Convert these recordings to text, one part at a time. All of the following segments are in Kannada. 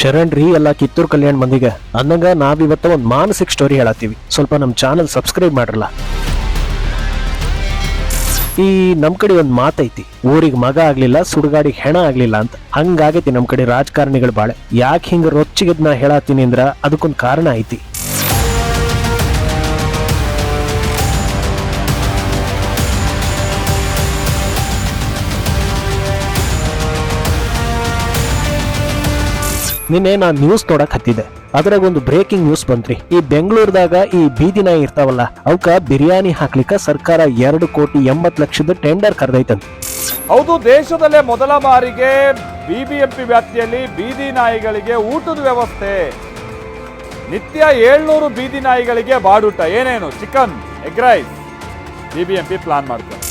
ಶರಣ್ ರೀ ಎಲ್ಲ ಕಿತ್ತೂರು ಕಲ್ಯಾಣ ಮಂದಿಗೆ. ಅಂದಂಗ ನಾವಿವತ್ತ ಒಂದು ಮಾನಸಿಕ ಸ್ಟೋರಿ ಹೇಳತ್ತೀವಿ. ಸ್ವಲ್ಪ ನಮ್ಮ ಚಾನಲ್ ಸಬ್ಸ್ಕ್ರೈಬ್ ಮಾಡ್ರಲ್ಲ. ಈ ನಮ್ಮ ಕಡೆ ಒಂದು ಮಾತೈತಿ. ಊರಿಗೆ ಮಗ ಆಗ್ಲಿಲ್ಲ, ಸುಡುಗಾಡಿಗೆ ಹೆಣ ಆಗ್ಲಿಲ್ಲ ಅಂತ. ಹಂಗಾಗೈತಿ ನಮ್ಮ ಕಡೆ ರಾಜಕಾರಣಿಗಳು ಬಾಳೆ. ಯಾಕೆ ಹಿಂಗ ರೊಚ್ಚಿಗದ್ ನಾ ಹೇಳತ್ತೀನಿ ಅಂದ್ರ ಅದಕ್ಕೊಂದು ಕಾರಣ ಐತಿ. ನಿನ್ನೆ ನಾನು ನ್ಯೂಸ್ ನೋಡಕ್ ಹತ್ತಿದ್ದೆ. ಅದ್ರಾಗ ಒಂದು ಬ್ರೇಕಿಂಗ್ ನ್ಯೂಸ್ ಬಂತ್ರಿ. ಈ ಬೆಂಗಳೂರದಾಗ ಈ ಬೀದಿ ನಾಯಿ ಇರ್ತಾವಲ್ಲ ಅವಕ್ಕ ಬಿರಿಯಾನಿ ಹಾಕ್ಲಿಕ್ಕ ಸರ್ಕಾರ ಎರಡು ಕೋಟಿ ಎಂಬತ್ ಲಕ್ಷದ ಟೆಂಡರ್ ಕರೆದೈತಂತ. ಹೌದು, ದೇಶದಲ್ಲೇ ಮೊದಲ ಬಾರಿಗೆ ಬಿಬಿಎಂಪಿ ವ್ಯಾಪ್ತಿಯಲ್ಲಿ ಬೀದಿ ನಾಯಿಗಳಿಗೆ ಊಟದ ವ್ಯವಸ್ಥೆ. ನಿತ್ಯ ಏಳ್ನೂರು ಬೀದಿ ನಾಯಿಗಳಿಗೆ ಬಾಡೂಟ. ಏನೇನು? Chicken egg rice BBMP plan ಮಾಡ್ತಾರೆ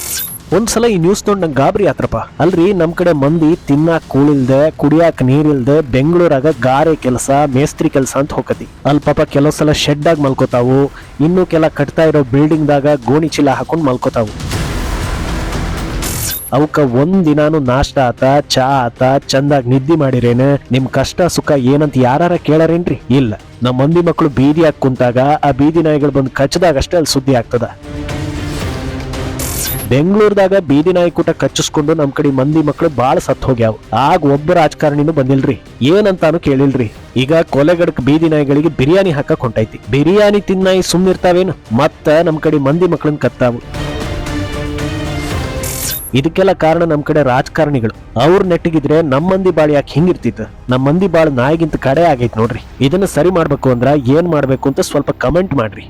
ಒಂದ್ಸಲ ಈ ನ್ಯೂಸ್ ನೋಡಿ ನಂಗೆ ಗಾಬರಿ ಆತ್ರಪ್ಪ. ಅಲ್ರಿ, ನಮ್ ಕಡೆ ಮಂದಿ ತಿನ್ನಾಕ್ ಕೂಳಿಲ್ದೆ ಕುಡಿಯಾಕ ನೀರಿಲ್ದೆ ಬೆಂಗಳೂರಾಗ ಗಾರೆ ಕೆಲಸ, ಮೇಸ್ತ್ರಿ ಕೆಲಸ ಅಂತ ಹೋಗತಿ ಅಲ್ಲಿ ಪಾಪ ಕೆಲವು ಸಲ ಶೆಡ್ ಆಗಿ ಮಲ್ಕೋತಾವು. ಇನ್ನು ಕೆಲ ಕಟ್ತಾ ಇರೋ ಬಿಲ್ಡಿಂಗ್ ದಾಗ ಗೋಣಿ ಚೀಲ ಹಾಕೊಂಡು ಮಲ್ಕೋತಾವು. ಅವಕ್ಕ ಒಂದ್ ದಿನಾನು ನಾಷ್ಟ ಆತ, ಚಾ ಆತ, ಚಂದಾಗಿ ನಿದ್ದಿ ಮಾಡಿರೇನ? ನಿಮ್ ಕಷ್ಟ ಸುಖ ಏನಂತ ಯಾರಾರ ಕೇಳಾರೇನ್ರಿ? ಇಲ್ಲ. ನಮ್ಮ ಮಂದಿ ಮಕ್ಕಳು ಹಾಕಿ ಕುಂತಾಗ, ಆ ಬೀದಿ ನಾಯಿಗಳು ಬಂದು ಕಚ್ಚದಾಗಷ್ಟೇ ಅಲ್ಲಿ ಸುದ್ದಿ ಆಗ್ತದ. ಬೆಂಗಳೂರದಾಗ ಬೀದಿ ನಾಯಿ ಕೂಟ ಕಚ್ಚಿಸ್ಕೊಂಡು ನಮ್ ಕಡೆ ಮಂದಿ ಮಕ್ಕಳು ಬಾಳ ಸತ್ ಹೋಗ್ಯಾವ. ಆಗ ಒಬ್ಬ ರಾಜಕಾರಣಿನೂ ಬಂದಿಲ್ರಿ. ಏನಂತಾನು ಕೇಳಿಲ್ರಿ. ಈಗ ಕೊಲೆಗಡಕ್ ಬೀದಿ ನಾಯಿಗಳಿಗೆ ಬಿರಿಯಾನಿ ಹಾಕಕ್ ಹೊಂಟೈತಿ. ಬಿರಿಯಾನಿ ತಿನ್ನಾಯಿ ಸುಮ್ನಿರ್ತಾವೇನು ಮತ್ತ ನಮ್ ಕಡೆ ಮಂದಿ ಮಕ್ಕಳನ್ನ ಕತ್ತಾವು. ಇದಕ್ಕೆಲ್ಲ ಕಾರಣ ನಮ್ ಕಡೆ ರಾಜಕಾರಣಿಗಳು. ಅವ್ರ ನೆಟ್ಟಿಗಿದ್ರೆ ನಮ್ ಮಂದಿ ಬಾಳ್ ಯಾಕೆ ಹಿಂಗಿರ್ತಿತ್ತು ನಮ್ ಮಂದಿ ಬಾಳ್ ನಾಯಿಗಿಂತ ಕಡೆ ಆಗೈತ್ ನೋಡ್ರಿ. ಇದನ್ನ ಸರಿ ಮಾಡ್ಬೇಕು ಅಂದ್ರ ಏನ್ ಮಾಡ್ಬೇಕು ಅಂತ ಸ್ವಲ್ಪ ಕಮೆಂಟ್ ಮಾಡ್ರಿ.